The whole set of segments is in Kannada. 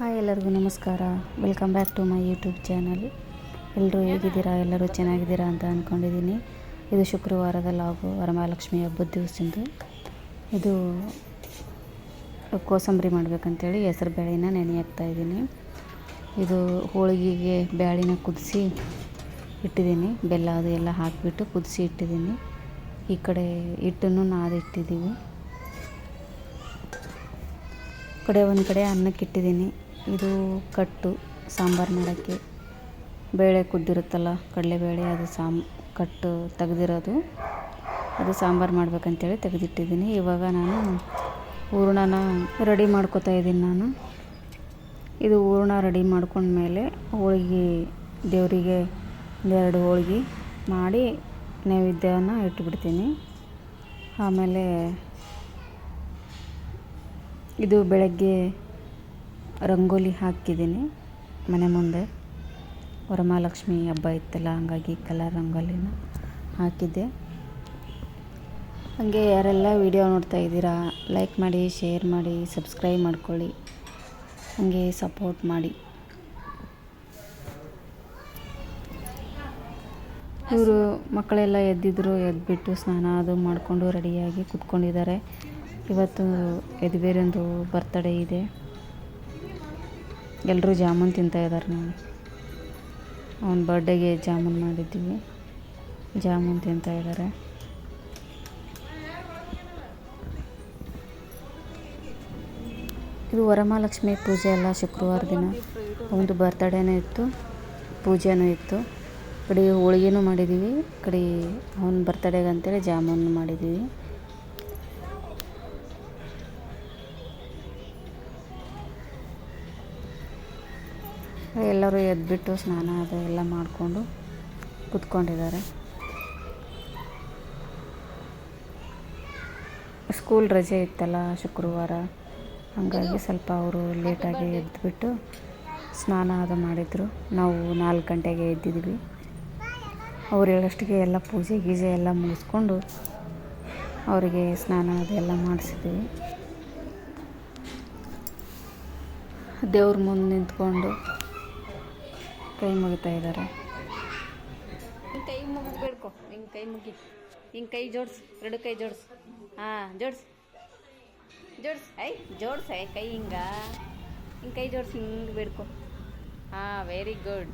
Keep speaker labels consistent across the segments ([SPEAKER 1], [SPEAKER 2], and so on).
[SPEAKER 1] ಹಾಯ್ ಎಲ್ಲರಿಗೂ ನಮಸ್ಕಾರ. Welcome back to my YouTube channel ಎಲ್ಲರೂ ಹೇಗಿದ್ದೀರಾ? ಎಲ್ಲರೂ ಚೆನ್ನಾಗಿದ್ದೀರಾ ಅಂತ ಅಂದ್ಕೊಂಡಿದ್ದೀನಿ ಇದು ಶುಕ್ರವಾರದ ಲಾಗು ವರಮಹಾಲಕ್ಷ್ಮಿ ಹಬ್ಬದ ದಿವಸದಿಂದ. ಇದು ಕೋಸಂಬರಿ ಮಾಡಬೇಕಂತೇಳಿ ಹೆಸರು ಬೇಳೆನ ನೆನೆ ಹಾಕ್ತಾಯಿದ್ದೀನಿ ಇದು ಹೋಳಿಗೆಗೆ ಬ್ಯಾಳಿನ ಕುದಿಸಿ ಇಟ್ಟಿದ್ದೀನಿ. ಬೆಲ್ಲ ಅದು ಎಲ್ಲ ಹಾಕಿಬಿಟ್ಟು ಕುದಿಸಿ ಇಟ್ಟಿದ್ದೀನಿ. ಈ ಕಡೆ ಹಿಟ್ಟನ್ನು ನಾದಿಟ್ಟಿದ್ದೀವಿ. ಕಡೆ ಒಂದು ಕಡೆ ಅನ್ನಕ್ಕೆ ಇಟ್ಟಿದ್ದೀನಿ ಇದು ಕಟ್ಟು ಸಾಂಬಾರು ಮಾಡೋಕ್ಕೆ. ಬೇಳೆ ಕುದ್ದಿರುತ್ತಲ್ಲ ಕಡಲೆಬೇಳೆ ಅದು ಸಾಮ್ ಕಟ್ಟು ತೆಗೆದಿರೋದು. ಅದು ಸಾಂಬಾರು ಮಾಡ್ಬೇಕಂತೇಳಿ ತೆಗೆದಿಟ್ಟಿದ್ದೀನಿ. ಇವಾಗ ನಾನು ಹೂರ್ಣನ ರೆಡಿ ಮಾಡ್ಕೋತಾ ಇದ್ದೀನಿ ನಾನು. ಇದು ಹೂರ್ಣ ರೆಡಿ ಮಾಡ್ಕೊಂಡ್ಮೇಲೆ ಹೋಳಿಗೆ ದೇವರಿಗೆ ಒಂದೆರಡು ಹೋಳಿಗೆ ಮಾಡಿ ನೈವೇದ್ಯವನ್ನು ಇಟ್ಬಿಡ್ತೀನಿ. ಆಮೇಲೆ ಇದು ಬೆಳಗ್ಗೆ ರಂಗೋಲಿ ಹಾಕಿದ್ದೀನಿ ಮನೆ ಮುಂದೆ. ವರಮಹಾಲಕ್ಷ್ಮಿ ಹಬ್ಬ ಇತ್ತಲ್ಲ, ಹಂಗಾಗಿ ಕಲರ್ ರಂಗೋಲಿನ ಹಾಕಿದ್ದೆ. ಹಾಗೆ ಯಾರೆಲ್ಲ ವಿಡಿಯೋ ನೋಡ್ತಾ ಇದ್ದೀರಾ ಲೈಕ್ ಮಾಡಿ ಶೇರ್ ಮಾಡಿ ಸಬ್ಸ್ಕ್ರೈಬ್ ಮಾಡ್ಕೊಳ್ಳಿ. ಹಾಗೆ ಸಪೋರ್ಟ್ ಮಾಡಿ. ಇವರು ಮಕ್ಕಳೆಲ್ಲ ಎದ್ದಿದ್ರು ಎದ್ದುಬಿಟ್ಟು ಸ್ನಾನ ಅದು ಮಾಡಿಕೊಂಡು ರೆಡಿಯಾಗಿ ಕುತ್ಕೊಂಡಿದ್ದಾರೆ. ಇವತ್ತು ಯದುವೀರಂದು ಬರ್ತಡೇ ಇದೆ. ಎಲ್ಲರೂ ಜಾಮೂನ್ ತಿಂತಾ ಇದ್ದಾರೆ ನೋಡಿ. ಅವನ ಬರ್ಡೇಗೆ ಜಾಮೂನ್ ಮಾಡಿದ್ದೀವಿ. ಜಾಮೂನ್ ತಿಂತಾ ಇದ್ದಾರೆ ಇದು ವರಮಹಾಲಕ್ಷ್ಮಿ ಪೂಜೆ ಎಲ್ಲ ಶುಕ್ರವಾರ ದಿನ. ಒಂದು ಬರ್ತಡೇನೂ ಇತ್ತು, ಪೂಜೆನೂ ಇತ್ತು. ಕಡೆ ಹೋಳಿಗೆನೂ ಮಾಡಿದ್ದೀವಿ, ಕಡೆ ಅವ್ನ ಬರ್ತಡೇಗೆ ಅಂತೇಳಿ ಜಾಮೂನು ಮಾಡಿದ್ದೀವಿ. ಎಲ್ಲರೂ ಎದ್ದುಬಿಟ್ಟು ಸ್ನಾನ ಅದು ಎಲ್ಲ ಮಾಡಿಕೊಂಡು ಕುತ್ಕೊಂಡಿದ್ದಾರೆ. ಸ್ಕೂಲ್ ರಜೆ ಇತ್ತಲ್ಲ ಶುಕ್ರವಾರ, ಹಾಗಾಗಿ ಸ್ವಲ್ಪ ಅವರು ಲೇಟಾಗಿ ಎದ್ದುಬಿಟ್ಟು ಸ್ನಾನ ಅದು ಮಾಡಿದರು. ನಾವು ನಾಲ್ಕು ಗಂಟೆಗೆ ಎದ್ದಿದ್ವಿ. ಅವ್ರು ಹೇಳೋಷ್ಟಿಗೆ ಎಲ್ಲ ಪೂಜೆ ಗೀಜೆ ಎಲ್ಲ ಮುಗಿಸ್ಕೊಂಡು ಅವರಿಗೆ ಸ್ನಾನ ಅದೆಲ್ಲ ಮಾಡಿಸಿದ್ವಿ. ದೇವ್ರ ಮುಂದೆ ನಿಂತ್ಕೊಂಡು ಕೈ ಮುಗಿತಾ ಇದ್ದಾರೆ.
[SPEAKER 2] ಕೈ ಮುಗಿ ಬೇಡ್ಕೊ ಹಿಂಗೆ ಕೈ ಮುಗಿ. ಹಿಂಗೆ ಕೈ ಜೋಡ್ಸು. ಎರಡು ಕೈ ಜೋಡ್ಸು. ಹಾಂ ಜೋಡ್ಸು. ಜೋಡ್ಸು. ಐ ಜೋಡ್ಸು. ಐ ಕೈ ಹಿಂಗ. ಹಿಂಗೆ ಕೈ ಜೋಡ್ಸು ಹಿಂಗೆ ಬೇಡ್ಕೊ ಹಾಂ ವೆರಿ ಗುಡ್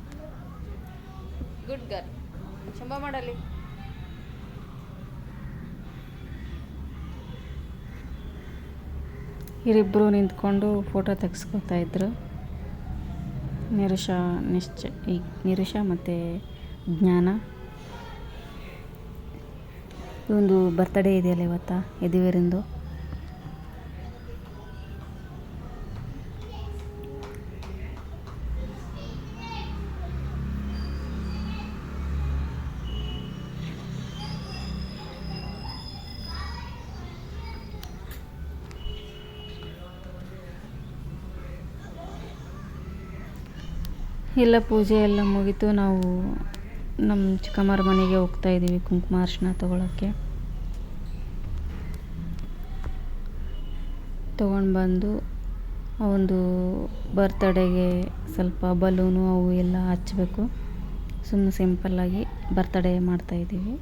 [SPEAKER 2] ಗುಡ್ ಗರ್ ಶುಂಭ ಮಾಡಲಿ.
[SPEAKER 1] ಇವರಿಬ್ಬರು ನಿಂತ್ಕೊಂಡು ಫೋಟೋ ತೆಗೆಸ್ಕೊತಾ ಇದ್ರು. ನಿರುಷ ನಿಶ್ಚ ಈ ನಿರುಷ ಮತ್ತು ಜ್ಞಾನ. ಒಂದು ಬರ್ತಡೇ ಇದೆಯಲ್ಲ ಇವತ್ತ ಯದುವೀರಿಂದು ಎಲ್ಲ ಪೂಜೆ ಎಲ್ಲ ಮುಗೀತು, ನಾವು ನಮ್ಮ ಚಿಕ್ಕಮ್ಮರ ಮನೆಗೆ ಹೋಗ್ತಾ ಇದ್ದೀವಿ ಕುಂಕುಮ ಅರ್ಶಿನ ತೊಗೊಳಕ್ಕೆ. ತೊಗೊಂಡು ಬಂದು ಒಂದು ಬರ್ತ್ಡೇಗೆ ಸ್ವಲ್ಪ ಬಲೂನು ಅವು ಎಲ್ಲ ಹಚ್ಚಬೇಕು ಸುಮ್ಮನೆ ಸಿಂಪಲ್ಲಾಗಿ ಬರ್ತಡೇ ಮಾಡ್ತಾಯಿದ್ದೀವಿ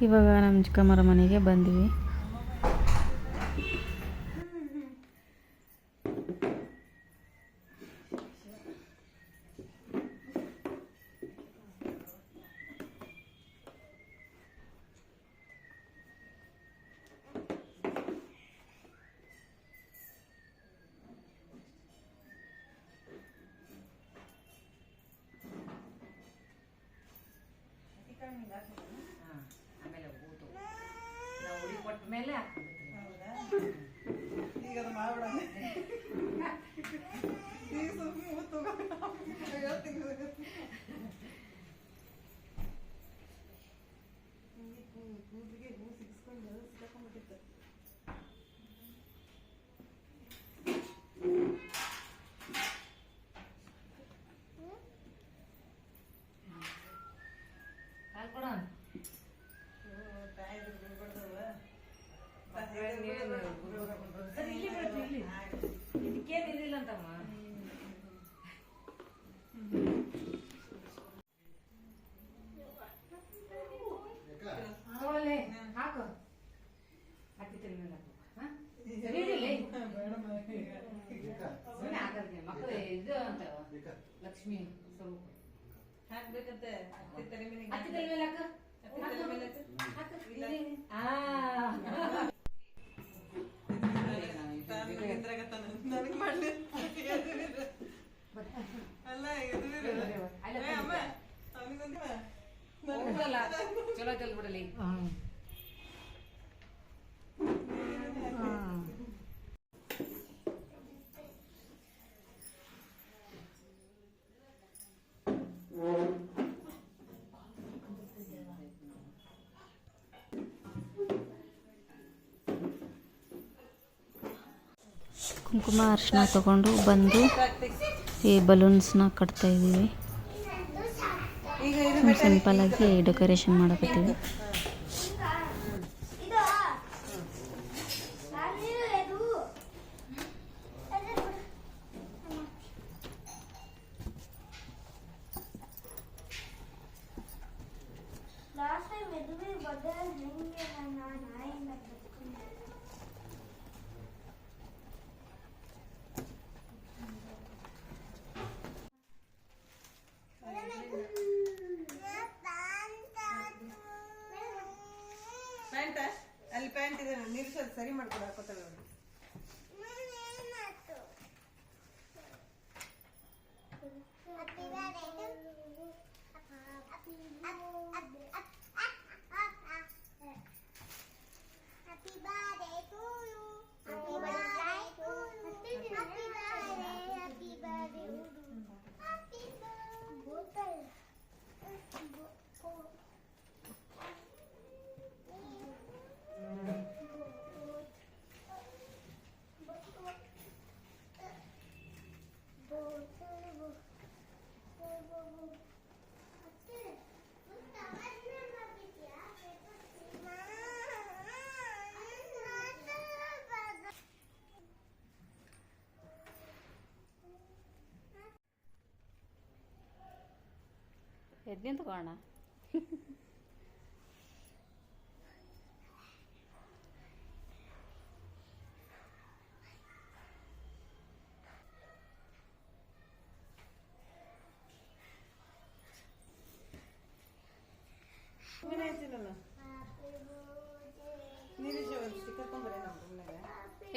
[SPEAKER 1] ಇವಾಗ ನಮ್ಮ ಚಿಕ್ಕಮ್ಮರ ಮನೆಗೆ ಬಂದ್ವಿ
[SPEAKER 2] Gracias. ಕೂದಲಿಗೆ ಹೂ ಸಿಗಿಸ್ಕೊಂಡು ಸಿಗಾಕೊಂಡ್ಬಿಟ್ಟಿತ್ತು
[SPEAKER 3] ಹಾಕ್ಬೇಕಂತೆ ಅತ್ತೆ ತಲೆ ಮೇಲೆ
[SPEAKER 2] ಅತ್ತಿ ತಲೆ ಮೇಲೆ ಹಾಕು.
[SPEAKER 3] ಅತ್ತೆ ತಲೆ ಮೇಲೆ ಹಾಕು. ಇಲ್ಲ.
[SPEAKER 2] ಆ.
[SPEAKER 3] ತಾನು ನಿಂದ್ರಾಗತ್ತಾನ. ನನಗ್ ಮಾಡ್ಲಿ. ಅಲ್ಲ ಅಮ್ಮ, ಅವ್ನಿಗೊಂದು.
[SPEAKER 2] ಚಲೋ
[SPEAKER 1] ಕುಂಕುಮ ಅರಿಶಿನ ತಗೊಂಡು ಬಂದು ಈ ಬಲೂನ್ಸ್ನ ಕಟ್ತಾ ಇದ್ದೀವಿ.
[SPEAKER 3] ಈಗ ಇದು
[SPEAKER 1] ಸಿಂಪಲ್ ಆಗಿ ಡೆಕೋರೇಷನ್ ಮಾಡಕತ್ತೀವಿ.
[SPEAKER 4] ಲಾಸ್ಟ್ ಟೈಮ್ ಮದುವೆ ಬಗ್ಗೆ ಹೆಂಗೆ ನಾನು ನಾಯಿಂದ ಕಟ್ಕೊಂಡೆ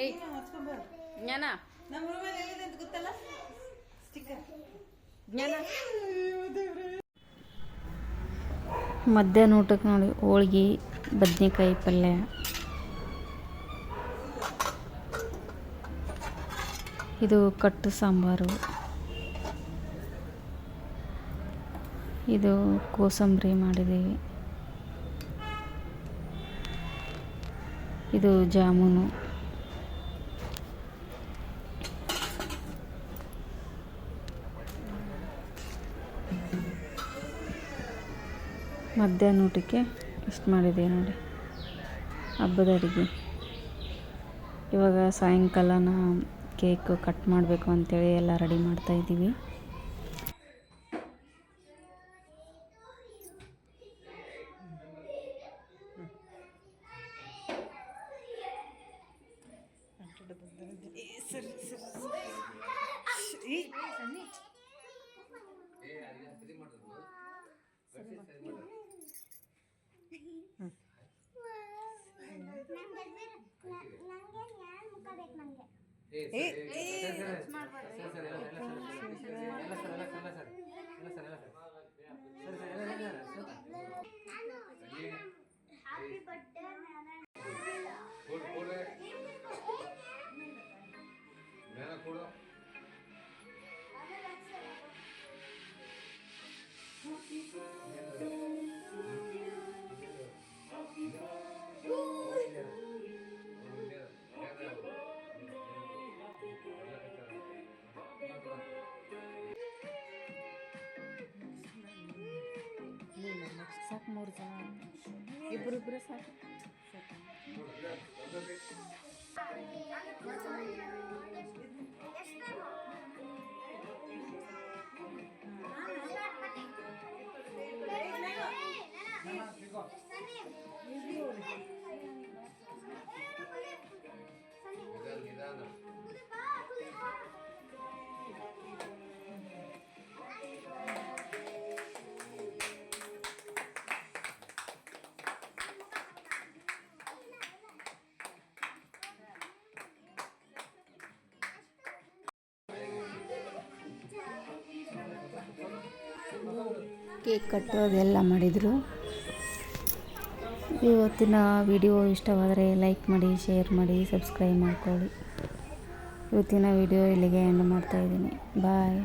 [SPEAKER 2] ಏಯ್
[SPEAKER 3] ಹಚ್ಕೊಂಬರ್
[SPEAKER 2] ಜ್ಞಾನ
[SPEAKER 3] ನಮ್ಮ ರೂಮಲ್ಲಿ ಎಲ್ಲಿದೆ ಅಂತ ಗೊತ್ತಲ್ಲ ಸ್ಟಿಕ್ಕರ್
[SPEAKER 2] ಜ್ಞಾನ
[SPEAKER 1] ಮಧ್ಯಾಹ್ನ ಊಟಕ್ಕೆ ನೋಡಿ ಹೋಳ್ಗೆ ಬದ್ನೆಕಾಯಿ ಪಲ್ಯ. ಇದು ಕಟ್ಟು ಸಾಂಬಾರು. ಇದು ಕೋಸಂಬರಿ ಮಾಡಿದ್ದೀವಿ. ಇದು ಜಾಮೂನು. ಮಧ್ಯಾಹ್ನ ಊಟಕ್ಕೆ ಇಷ್ಟು ಮಾಡಿದ್ದೀವಿ ನೋಡಿ. ಹಬ್ಬದ ಅಡುಗೆ. ಇವಾಗ ಸಾಯಂಕಾಲನ ಕೇಕು ಕಟ್ ಮಾಡಬೇಕು ಅಂತೇಳಿ ಎಲ್ಲ ರೆಡಿ ಮಾಡ್ತಾ
[SPEAKER 4] ¡Eh!
[SPEAKER 1] ¡Eh! ¡Eh! ¡Eh! ಇಬ್ಬರು ಇಬ್ಬರು ಸಾಕು. ಕೇಕ್ ಕಟ್ಟು ಅದೆಲ್ಲ ಮಾಡಿದರು. ಇವತ್ತಿನ ವಿಡಿಯೋ ಇಷ್ಟವಾದರೆ ಲೈಕ್ ಮಾಡಿ, ಶೇರ್ ಮಾಡಿ, ಸಬ್ಸ್ಕ್ರೈಬ್ ಮಾಡ್ಕೊಳ್ಳಿ. ಇವತ್ತಿನ ವಿಡಿಯೋ ಇಲ್ಲಿಗೆ ಎಂಡ್ ಮಾಡ್ತಾಯಿದ್ದೀನಿ ಬಾಯ್